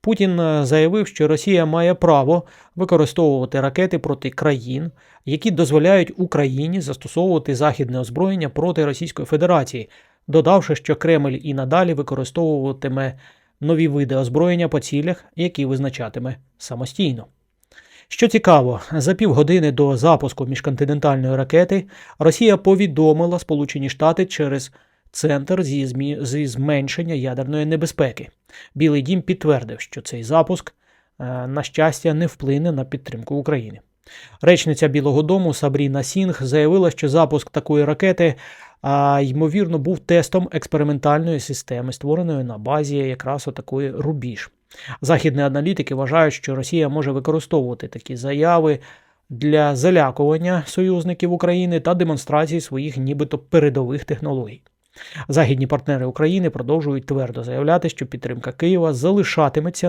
Путін е, заявив, що Росія має право використовувати ракети проти країн, які дозволяють Україні застосовувати західне озброєння проти Російської Федерації, додавши, що Кремль і надалі використовуватиме нові види озброєння по цілях, які визначатиме самостійно. Що цікаво, за півгодини до запуску міжконтинентальної ракети Росія повідомила Сполучені Штати через Центр зі, змі... зі зменшення ядерної небезпеки. Білий дім підтвердив, що цей запуск, е, на щастя, не вплине на підтримку України. Речниця Білого Дому Сабріна Сінг заявила, що запуск такої ракети, а, ймовірно, був тестом експериментальної системи, створеної на базі якраз отакої рубіж. Західні аналітики вважають, що Росія може використовувати такі заяви для залякування союзників України та демонстрації своїх нібито передових технологій. Західні партнери України продовжують твердо заявляти, що підтримка Києва залишатиметься